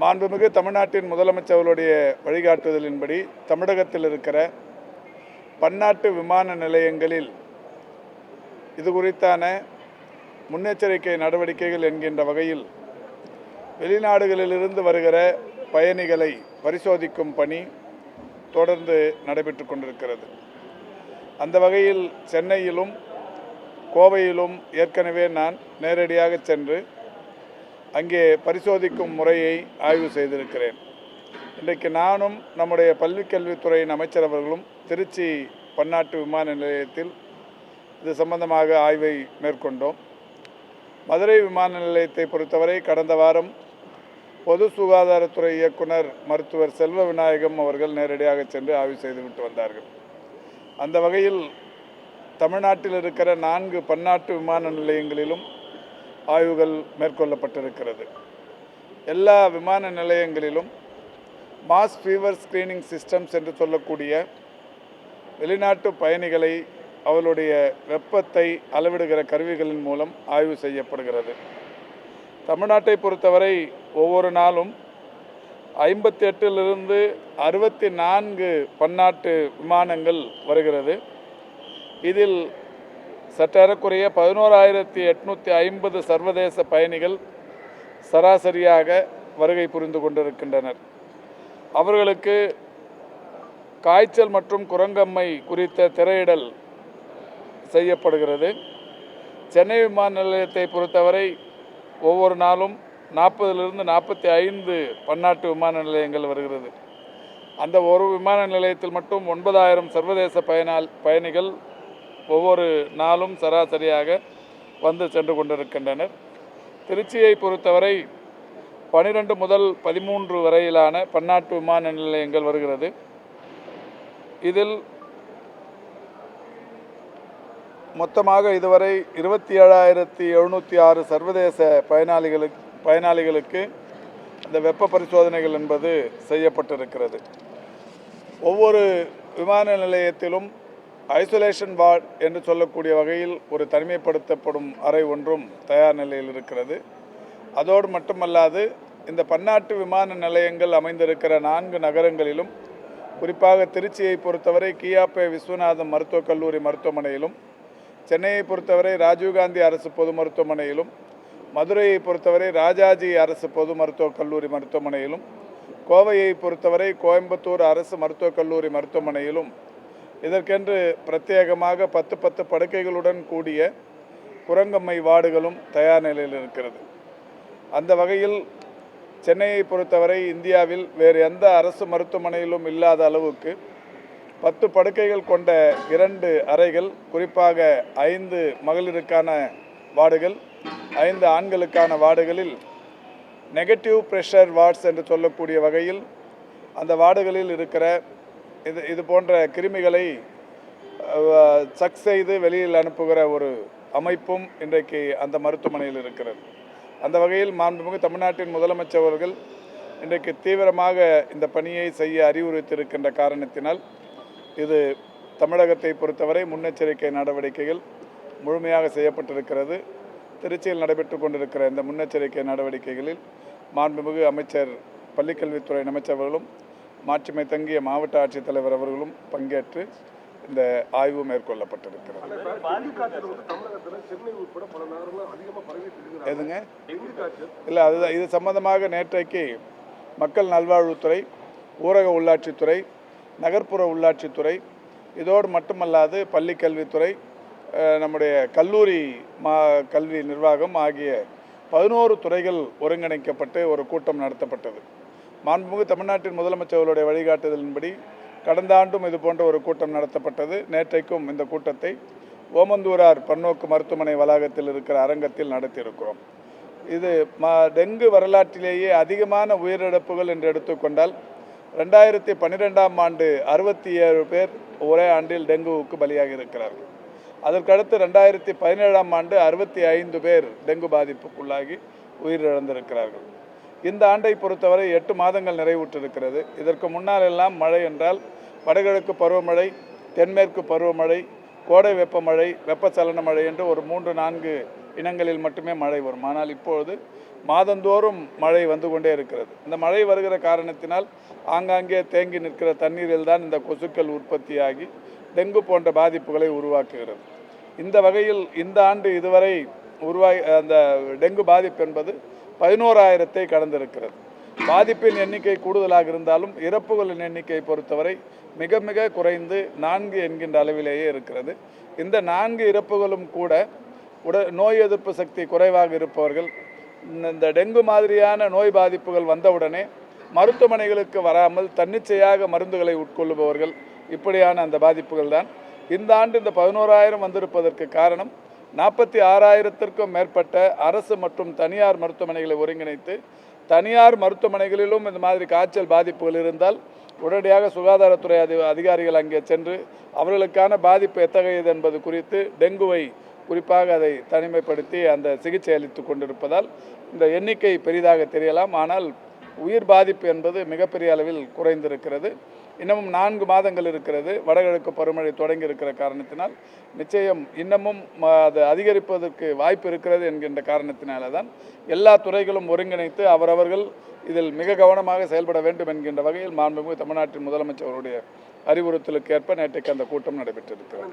மாண்புமிகு தமிழ்நாட்டின் முதலமைச்சர்களுடைய வழிகாட்டுதலின்படி தமிழகத்தில் இருக்கிற பன்னாட்டு விமான நிலையங்களில் இது குறித்தான முன்னெச்சரிக்கை நடவடிக்கைகள் என்கின்ற வகையில் வெளிநாடுகளிலிருந்து வருகிற பயணிகளை பரிசோதிக்கும் பணி தொடர்ந்து நடைபெற்று கொண்டிருக்கிறது. அந்த வகையில் சென்னையிலும் கோவையிலும் ஏற்கனவே நான் நேரடியாக சென்று அங்கே பரிசோதிக்கும் முறையை ஆய்வு செய்திருக்கிறேன். இன்றைக்கு நானும் நம்முடைய பள்ளிக்கல்வித்துறையின் அமைச்சர் அவர்களும் திருச்சி பன்னாட்டு விமான நிலையத்தில் இது சம்பந்தமாக ஆய்வை மேற்கொண்டோம். மதுரை விமான நிலையத்தை பொறுத்தவரை கடந்த வாரம் பொது சுகாதாரத்துறை இயக்குனர் மருத்துவர் செல்வ விநாயகம் அவர்கள் நேரடியாக சென்று ஆய்வு செய்துவிட்டு வந்தார்கள். அந்த வகையில் தமிழ்நாட்டில் இருக்கிற நான்கு பன்னாட்டு விமான நிலையங்களிலும் ஆய்வுகள் மேற்கொள்ளப்பட்டிருக்கிறது. எல்லா விமான நிலையங்களிலும் மாஸ் ஃபீவர் ஸ்கிரீனிங் சிஸ்டம்ஸ் என்று சொல்லக்கூடிய வெளிநாட்டு பயணிகளை அவளுடைய வெப்பத்தை அளவிடுகிற கருவிகளின் மூலம் ஆய்வு செய்யப்படுகிறது. தமிழ்நாட்டை பொறுத்தவரை ஒவ்வொரு நாளும் ஐம்பத்தி எட்டிலிருந்து அறுபத்தி நான்கு பன்னாட்டு விமானங்கள் வருகிறது. இதில் சற்றேறக்குறைய பதினோராயிரத்தி எட்நூற்றி ஐம்பது சர்வதேச பயணிகள் சராசரியாக வருகை புரிந்து கொண்டிருக்கின்றனர். அவர்களுக்கு காய்ச்சல் மற்றும் குரங்கம்மை குறித்த திரையிடல் செய்யப்படுகிறது. சென்னை விமான நிலையத்தை பொறுத்தவரை ஒவ்வொரு நாளும் நாற்பதிலிருந்து நாற்பத்தி ஐந்து பன்னாட்டு விமான நிலையங்கள் வருகிறது. அந்த ஒரு விமான நிலையத்தில் மட்டும் ஒன்பதாயிரம் சர்வதேச பயனால் பயணிகள் ஒவ்வொரு நாளும் சராசரியாக வந்து சென்று கொண்டிருக்கின்றனர். திருச்சியை பொறுத்தவரை பனிரெண்டு முதல் பதிமூன்று வரையிலான பன்னாட்டு விமான நிலையங்கள் வருகிறது. இதில் மொத்தமாக இதுவரை இருபத்தி ஏழாயிரத்தி எழுநூற்றி ஆறு சர்வதேச பயனாளிகளுக்கு பயனாளிகளுக்கு இந்த வெப்ப பரிசோதனைகள் என்பது செய்யப்பட்டிருக்கிறது. ஒவ்வொரு விமான நிலையத்திலும் ஐசோலேஷன் வார்டு என்று சொல்லக்கூடிய வகையில் ஒரு தனிமைப்படுத்தப்படும் அறை ஒன்றும் தயார் நிலையில் இருக்கிறது. அதோடு மட்டுமல்லாது இந்த பன்னாட்டு விமான நிலையங்கள் அமைந்திருக்கிற நான்கு நகரங்களிலும் குறிப்பாக திருச்சியை பொறுத்தவரை கியாப்பே விஸ்வநாதம் மருத்துவக் கல்லூரி மருத்துவமனையிலும் சென்னையை பொறுத்தவரை ராஜீவ்காந்தி அரசு பொது மருத்துவமனையிலும் மதுரையை பொறுத்தவரை ராஜாஜி அரசு பொது மருத்துவக் கல்லூரி மருத்துவமனையிலும் கோவையை பொறுத்தவரை கோயம்புத்தூர் அரசு மருத்துவக் கல்லூரி மருத்துவமனையிலும் இதற்கென்று பிரத்யேகமாக பத்து பத்து படுக்கைகளுடன் கூடிய குரங்கம்மை வார்டுகளும் தயார் நிலையில் இருக்கிறது. அந்த வகையில் சென்னையை பொறுத்தவரை இந்தியாவில் வேறு எந்த அரசு மருத்துவமனையிலும் இல்லாத அளவுக்கு பத்து படுக்கைகள் கொண்ட இரண்டு அறைகள் குறிப்பாக ஐந்து மகளிருக்கான வார்டுகள் ஐந்து ஆண்களுக்கான வார்டுகளில் நெகட்டிவ் ப்ரெஷர் வார்ட்ஸ் என்று சொல்லக்கூடிய வகையில் அந்த வார்டுகளில் இருக்கிற இது இது போன்ற கிருமிகளை சக் செய்து வெளியில் அனுப்புகிற ஒரு அமைப்பும் இன்றைக்கு அந்த மருத்துவமனையில் இருக்கிறது. அந்த வகையில் மாண்புமிகு தமிழ்நாட்டின் முதலமைச்சர் அவர்கள் இன்றைக்கு தீவிரமாக இந்த பணியை செய்ய அறிவுறுத்தியிருக்கின்ற காரணத்தினால் இது தமிழகத்தை பொறுத்தவரை முன்னெச்சரிக்கை நடவடிக்கைகள் முழுமையாக செய்யப்பட்டிருக்கிறது. திருச்சியில் நடைபெற்று கொண்டிருக்கிற இந்த முன்னெச்சரிக்கை நடவடிக்கைகளில் மாண்புமிகு அமைச்சர் பள்ளிக்கல்வித்துறை அமைச்சர்களும் மாட்சிமை தங்கிய மாவட்ட ஆட்சித்தலைவர் அவர்களும் பங்கேற்று இந்த ஆய்வு மேற்கொள்ளப்பட்டிருக்கிறது. எதுங்க? இல்லை அதுதான் இது சம்பந்தமாக நேற்றைக்கு மக்கள் நல்வாழ்வுத்துறை ஊரக உள்ளாட்சித்துறை நகர்ப்புற உள்ளாட்சித்துறை இதோடு மட்டுமல்லாது பள்ளி கல்வித்துறை நம்முடைய கல்லூரி மா கல்வி நிர்வாகம் ஆகிய பதினோரு துறைகள் ஒருங்கிணைக்கப்பட்டு ஒரு கூட்டம் நடத்தப்பட்டது. மாண்புமிகு தமிழ்நாட்டின் முதலமைச்சர்களுடைய வழிகாட்டுதலின்படி கடந்த ஆண்டும் இது போன்ற ஒரு கூட்டம் நடத்தப்பட்டது. நேற்றைக்கும் இந்த கூட்டத்தை ஓமந்தூரார் பன்னோக்கு மருத்துவமனை வளாகத்தில் இருக்கிற அரங்கத்தில் நடத்தியிருக்கிறோம். இது ம டெங்கு வரலாற்றிலேயே அதிகமான உயிரிழப்புகள் என்று எடுத்துக்கொண்டால் ரெண்டாயிரத்தி பன்னிரெண்டாம் ஆண்டு அறுபத்தி ஏழு பேர் ஒரே ஆண்டில் டெங்குவுக்கு பலியாக இருக்கிறார்கள். அதற்கடுத்து ரெண்டாயிரத்தி பதினேழாம் ஆண்டு அறுபத்தி ஐந்து பேர் டெங்கு பாதிப்புக்குள்ளாகி உயிரிழந்திருக்கிறார்கள். இந்த ஆண்டை பொறுத்தவரை எட்டு மாதங்கள் நிறைவுற்றிருக்கிறது. இதற்கு முன்னால் எல்லாம் மழை என்றால் வடகிழக்கு பருவமழை தென்மேற்கு பருவமழை கோடை வெப்பமழை வெப்பச்சலன மழை என்று ஒரு மூன்று நான்கு இனங்களில் மட்டுமே மழை வரும். ஆனால் இப்பொழுது மாதந்தோறும் மழை வந்து கொண்டே இருக்கிறது. இந்த மழை வருகிற காரணத்தினால் ஆங்காங்கே தேங்கி நிற்கிற தண்ணீரில் தான் இந்த கொசுக்கள் உற்பத்தியாகி டெங்கு போன்ற பாதிப்புகளை உருவாக்குகிறது. இந்த வகையில் இந்த ஆண்டு இதுவரை உருவாகி அந்த டெங்கு பாதிப்பு என்பது பதினோராயிரத்தை கடந்திருக்கிறது. பாதிப்பின் எண்ணிக்கை கூடுதலாக இருந்தாலும் இறப்புகளின் எண்ணிக்கை பொறுத்தவரை மிக மிக குறைந்து நான்கு என்கின்ற அளவிலேயே இருக்கிறது. இந்த நான்கு இறப்புகளும் கூட உட நோய் எதிர்ப்பு சக்தி குறைவாக இருப்பவர்கள் இந்த- இந்த டெங்கு மாதிரியான நோய் பாதிப்புகள் வந்தவுடனே மருத்துவமனைகளுக்கு வராமல் தன்னிச்சையாக மருந்துகளை உட்கொள்ளுபவர்கள் இப்படியான அந்த பாதிப்புகள் தான் இந்த ஆண்டு இந்த பதினோராயிரம் வந்திருப்பதற்கு காரணம் நாற்பத்தி ஆறாயிரத்திற்கும் மேற்பட்ட அரசு மற்றும் தனியார் மருத்துவமனைகளை ஒருங்கிணைத்து தனியார் மருத்துவமனைகளிலும் இந்த மாதிரி காய்ச்சல் பாதிப்புகள் இருந்தால் உடனடியாக சுகாதாரத்துறை அதி அதிகாரிகள் அங்கே சென்று அவர்களுக்கான பாதிப்பு எத்தகையது என்பது குறித்து டெங்குவை குறிப்பாக அதை தனிமைப்படுத்தி அந்த சிகிச்சை அளித்து கொண்டிருப்பதால் இந்த எண்ணிக்கை பெரிதாக தெரியலாம். ஆனால் உயிர் பாதிப்பு என்பது மிகப்பெரிய அளவில் குறைந்திருக்கிறது. இன்னமும் நான்கு மாதங்கள் இருக்கிறது. வடகிழக்கு பருவமழை தொடங்கி இருக்கிற காரணத்தினால் நிச்சயம் இன்னமும் அது அதிகரிப்பதற்கு வாய்ப்பு இருக்கிறது என்கின்ற காரணத்தினால தான் எல்லா துறைகளும் ஒருங்கிணைத்து அவரவர்கள் இதில் மிக கவனமாக செயல்பட வேண்டும் என்கின்ற வகையில் மாண்புமிகு தமிழ்நாட்டின் முதலமைச்சர் அவருடைய அறிவுறுத்தலுக்கு ஏற்ப நேற்றைக்கு அந்த கூட்டம் நடைபெற்றிருக்கிறது.